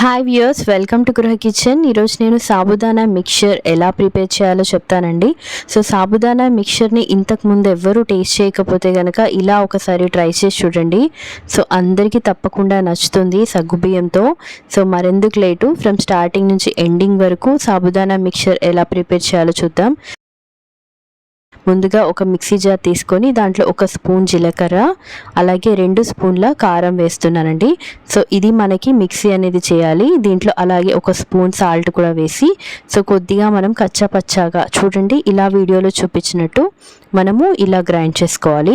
Hi viewers welcome to Griha kitchen ఈరోజు నేను sabudana mixture ఎలా ప్రిపేర్ చేయాలో చెప్తానండి. సో సాబుదానా మిక్చర్ని ఇంతకు ముందు ఎవ్వరూ టేస్ట్ చేయకపోతే కనుక ఇలా ఒకసారి ట్రై చేసి చూడండి. సో అందరికీ తప్పకుండా నచ్చుతుంది సగ్గుబియ్యంతో. సో మరెందుకు లేటు ఫ్రమ్ స్టార్టింగ్ నుంచి ఎండింగ్ వరకు సాబుదానా మిక్చర్ ఎలా ప్రిపేర్ చేయాలో చూద్దాం. ముందుగా ఒక మిక్సీ జార్ తీసుకొని దాంట్లో ఒక స్పూన్ జీలకర్ర అలాగే రెండు స్పూన్ల కారం వేస్తున్నానండి. సో ఇది మనకి మిక్సీ అనేది చేయాలి. దీంట్లో అలాగే ఒక స్పూన్ సాల్ట్ కూడా వేసి సో కొద్దిగా మనం కచ్చాపచ్చాగా చూడండి ఇలా వీడియోలో చూపించినట్టు మనము ఇలా గ్రైండ్ చేసుకోవాలి.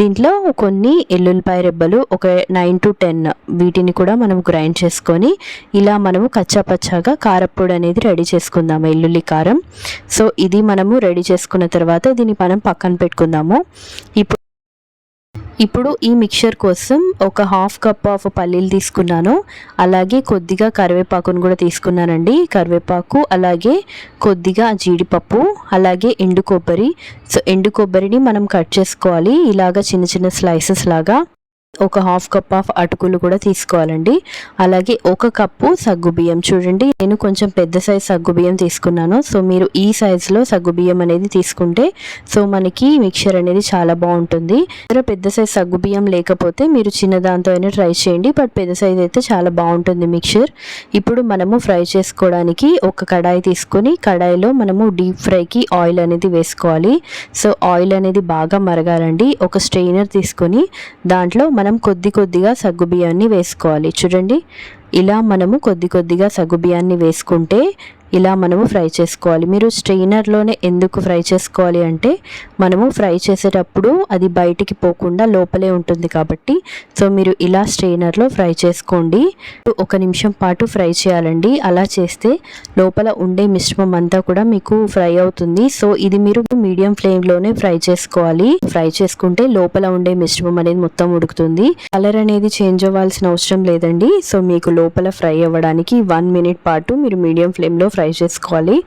దీంట్లో కొన్ని ఎల్లుల్లిపాయ రెబ్బలు ఒక నైన్ టు టెన్ వీటిని కూడా మనం గ్రైండ్ చేసుకొని ఇలా మనము కచ్చాపచ్చాగా కారప్పొడి అనేది రెడీ చేసుకుందాము ఎల్లుల్లి కారం. సో ఇది మనము రెడీ చేసుకున్న తర్వాత దీన్ని మనం పక్కన పెట్టుకుందాము. ఇప్పుడు ఇప్పుడు ఈ మిక్చర్ కోసం ఒక హాఫ్ కప్ ఆఫ్ పల్లీలు తీసుకున్నాను. అలాగే కొద్దిగా కరివేపాకును కూడా తీసుకున్నానండి. కరివేపాకు అలాగే కొద్దిగా జీడిపప్పు అలాగే ఎండు కొబ్బరి. సో ఎండు కొబ్బరిని మనం కట్ చేసుకోవాలి. ఇలాగ చిన్న చిన్న స్లైసెస్ లాగా. ఒక హాఫ్ కప్ ఆఫ్ అటుకులు కూడా తీసుకోవాలండి. అలాగే ఒక కప్పు సగ్గుబియ్యం చూడండి నేను కొంచెం పెద్ద సైజ్ సగ్గుబియ్యం తీసుకున్నాను. సో మీరు ఈ సైజులో సగ్గుబియ్యం అనేది తీసుకుంటే సో మనకి మిక్చర్ అనేది చాలా బాగుంటుంది. పెద్ద సైజ్ సగ్గుబియ్యం లేకపోతే మీరు చిన్న దాంతో అయినా ట్రై చేయండి. బట్ పెద్ద సైజ్ అయితే చాలా బాగుంటుంది మిక్చర్ ఇప్పుడు మనము ఫ్రై చేసుకోవడానికి ఒక కడాయి తీసుకొని కడాయిలో మనము డీప్ ఫ్రైకి ఆయిల్ అనేది వేసుకోవాలి. సో ఆయిల్ అనేది బాగా మరగాలండి. ఒక స్ట్రెయినర్ తీసుకొని దాంట్లో మనం కొద్ది కొద్దిగా సగ్గుబియ్యాన్ని వేసుకోవాలి. చూడండి. ఇలా మనము కొద్ది కొద్దిగా సగుబియాన్ని వేసుకుంటే ఇలా మనము ఫ్రై చేసుకోవాలి. మీరు స్ట్రెయినర్లోనే ఎందుకు ఫ్రై చేసుకోవాలి అంటే మనము ఫ్రై చేసేటప్పుడు అది బయటికి పోకుండా లోపలే ఉంటుంది కాబట్టి. సో మీరు ఇలా స్ట్రెయినర్లో ఫ్రై చేసుకోండి. ఒక నిమిషం పాటు ఫ్రై చేయాలండి. అలా చేస్తే లోపల ఉండే మిశ్రమం అంతా కూడా మీకు ఫ్రై అవుతుంది. సో ఇది మీరు మీడియం ఫ్లేమ్లోనే ఫ్రై చేసుకోవాలి. ఫ్రై చేసుకుంటే లోపల ఉండే మిశ్రమం అనేది మొత్తం ఉడుకుతుంది. కలర్ అనేది చేంజ్ అవ్వాల్సిన అవసరం లేదండి. సో మీకు లోపల ఫ్రై అవ్వడానికి వన్ మినిట్ పాటు మీరు మీడియం ఫ్లేమ్లో ఫ్రై చేసుకోవాలి.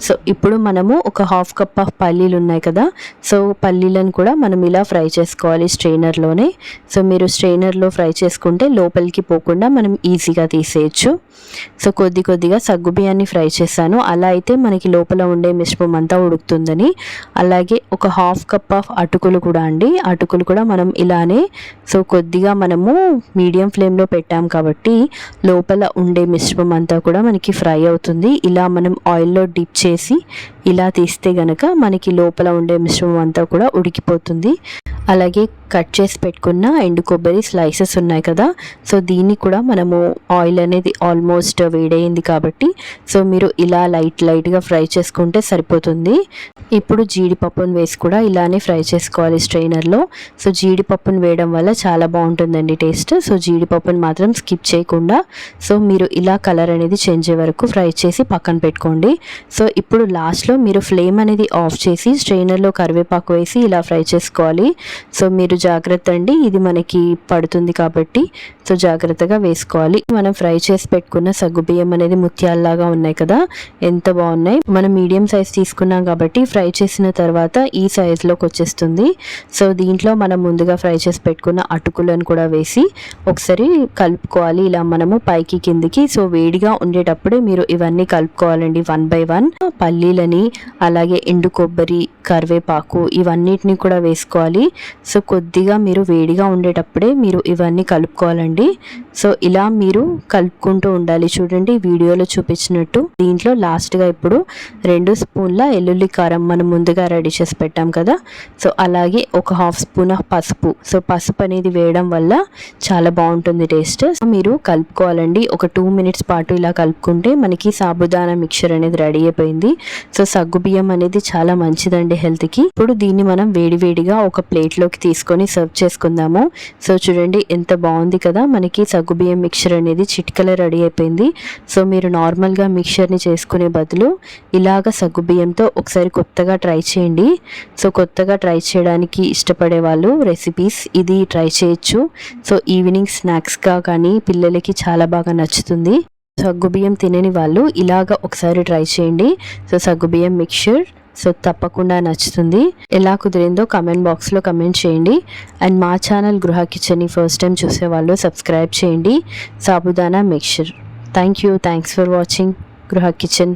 సో ఇప్పుడు మనము ఒక హాఫ్ కప్ ఆఫ్ పల్లీలు ఉన్నాయి కదా సో పల్లీలను కూడా మనం ఇలా ఫ్రై చేసుకోవాలి స్ట్రెయినర్లోనే సో మీరు స్ట్రెయినర్లో ఫ్రై చేసుకుంటే లోపలికి పోకుండా మనం ఈజీగా తీసేయచ్చు. సో కొద్ది కొద్దిగా సగ్గు బియ్యాన్ని ఫ్రై చేశాను. అలా అయితే మనకి లోపల ఉండే మిశ్రమం అంతా ఉడుకుతుందని. అలాగే ఒక హాఫ్ కప్ ఆఫ్ అటుకులు కూడా అండి. అటుకులు కూడా మనం ఇలానే సో కొద్దిగా మనము మీడియం ఫ్లేమ్లో పెట్టాం కాబట్టి లోపల ఉండే మిశ్రమం అంతా కూడా మనకి ఫ్రై అవుతుంది. ఇలా మనం ఆయిల్లో డిప్ చేసి ఇలా తీస్తే గనక మనకి లోపల ఉండే మిశ్రమం అంతా కూడా ఉడికిపోతుంది. అలాగే కట్ చేసి పెట్టుకున్న ఎండు కొబ్బరి స్లైసెస్ ఉన్నాయి కదా. సో దీన్ని కూడా మనము ఆయిల్ అనేది ఆల్మోస్ట్ వేడైంది కాబట్టి సో మీరు ఇలా లైట్ లైట్గా ఫ్రై చేసుకుంటే సరిపోతుంది. ఇప్పుడు జీడిపప్పును వేసి కూడా ఇలానే ఫ్రై చేసుకోవాలి స్ట్రైనర్లో. సో జీడిపప్పును వేయడం వల్ల చాలా బాగుంటుందండి టేస్ట్. సో జీడిపప్పును మాత్రం స్కిప్ చేయకుండా సో మీరు ఇలా కలర్ అనేది చేంజ్ అయ్యే వరకు ఫ్రై చేసి పక్కన పెట్టుకోండి. సో ఇప్పుడు లాస్ట్లో మీరు ఫ్లేమ్ అనేది ఆఫ్ చేసి స్ట్రైనర్లో కరివేపాకు వేసి ఇలా ఫ్రై చేసుకోవాలి. సో మీరు జాగ్రత్త అండి. ఇది మనకి పడుతుంది కాబట్టి. సో జాగ్రత్తగా వేసుకోవాలి. మనం ఫ్రై చేసి పెట్టుకున్న సగ్గుబియ్యం అనేది ముత్యాల్లాగా ఉన్నాయి కదా. ఎంత బాగున్నాయి. మనం మీడియం సైజ్ తీసుకున్నాం కాబట్టి ఫ్రై చేసిన తర్వాత ఈ సైజులోకి వచ్చేస్తుంది. సో దీంట్లో మనం ముందుగా ఫ్రై చేసి పెట్టుకున్న అటుకులను కూడా వేసి ఒకసారి కలుపుకోవాలి. ఇలా మనము పైకి కిందికి. సో వేడిగా ఉండేటప్పుడే మీరు ఇవన్నీ కలుపుకోవాలండి వన్ బై వన్. పల్లీలని అలాగే ఎండు కొబ్బరి కరివేపాకు ఇవన్నిటిని కూడా వేసుకోవాలి. సో కొద్దిగా మీరు వేడిగా ఉండేటప్పుడే మీరు ఇవన్నీ కలుపుకోవాలండి. సో ఇలా మీరు కలుపుకుంటూ ఉండాలి. చూడండి వీడియోలో చూపించినట్టు దీంట్లో లాస్ట్గా ఇప్పుడు రెండు స్పూన్ల ఎల్లుల్లి కారం మనం ముందుగా రెడీ చేసి పెట్టాం కదా. సో అలాగే ఒక హాఫ్ స్పూన్ ఆఫ్ పసుపు. సో పసుపు అనేది వేయడం వల్ల చాలా బాగుంటుంది టేస్ట్. మీరు కలుపుకోవాలండి. ఒక టూ మినిట్స్ పాటు ఇలా కలుపుకుంటే మనకి సాబుదానా మిక్చర్ అనేది రెడీ అయిపోయింది. సో సగ్గు బియ్యం అనేది చాలా మంచిదండి హెల్త్కి. ఇప్పుడు దీన్ని మనం వేడివేడిగా ఒక ప్లేట్లోకి తీసుకొని సర్వ్ చేసుకుందాము. సో చూడండి ఎంత బాగుంది కదా. మనకి సగ్గుబియ్యం మిక్చర్ అనేది చిట్కల రెడీ అయిపోయింది. సో మీరు నార్మల్గా మిక్చర్ని చేసుకునే బదులు ఇలాగ సగ్గుబియ్యంతో ఒకసారి కొత్తగా ట్రై చేయండి. సో కొత్తగా ట్రై చేయడానికి ఇష్టపడే వాళ్ళు రెసిపీస్ ఇది ట్రై చేయొచ్చు. సో ఈవినింగ్ స్నాక్స్గా కానీ పిల్లలకి చాలా బాగా నచ్చుతుంది. సగ్గుబియ్యం తినని వాళ్ళు ఇలాగ ఒకసారి ట్రై చేయండి. సో సగ్గుబియ్యం మిక్చర్ సో తప్పకుండా నచ్చుతుంది. ఎలా కుదిరిందో కమెంట్ బాక్స్లో కమెంట్ చేయండి. అండ్ మా ఛానల్ గృహ కిచెన్ని ఫస్ట్ టైం చూసే వాళ్ళు సబ్స్క్రైబ్ చేయండి. Sabudana mixture thank you thanks for watching Griha kitchen.